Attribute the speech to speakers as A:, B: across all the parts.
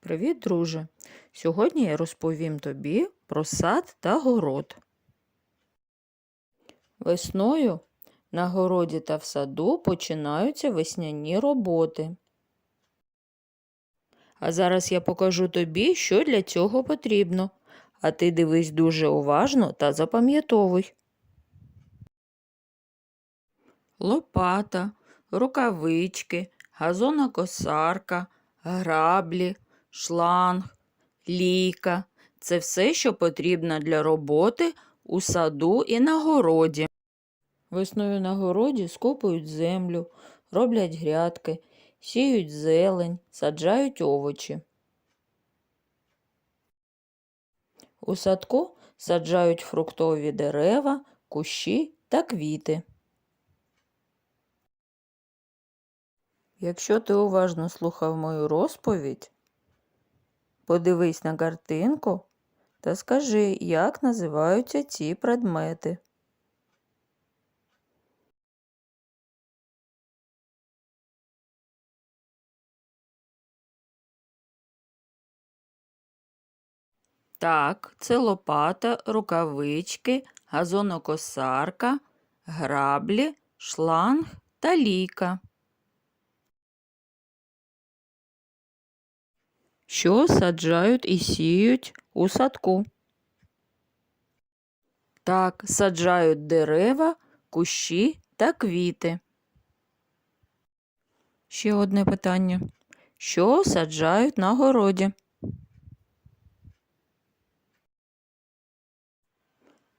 A: Привіт, друже! Сьогодні я розповім тобі про сад та город. Весною на городі та в саду починаються весняні роботи. А зараз я покажу тобі, що для цього потрібно. А ти дивись дуже уважно та запам'ятовуй. Лопата, рукавички, газонокосарка, граблі, шланг, лійка – це все, що потрібно для роботи у саду і на городі. Весною на городі скопують землю, роблять грядки, сіють зелень, саджають овочі. У садку саджають фруктові дерева, кущі та квіти. Якщо ти уважно слухав мою розповідь, подивись на картинку та скажи, як називаються ці предмети. Так, це лопата, рукавички, газонокосарка, граблі, шланг та лійка. Що саджають і сіють у садку? Так, саджають дерева, кущі та квіти. Ще одне питання. Що саджають на городі?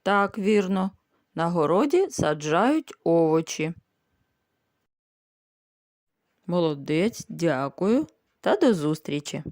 A: Так, вірно. На городі саджають овочі. Молодець, дякую та до зустрічі.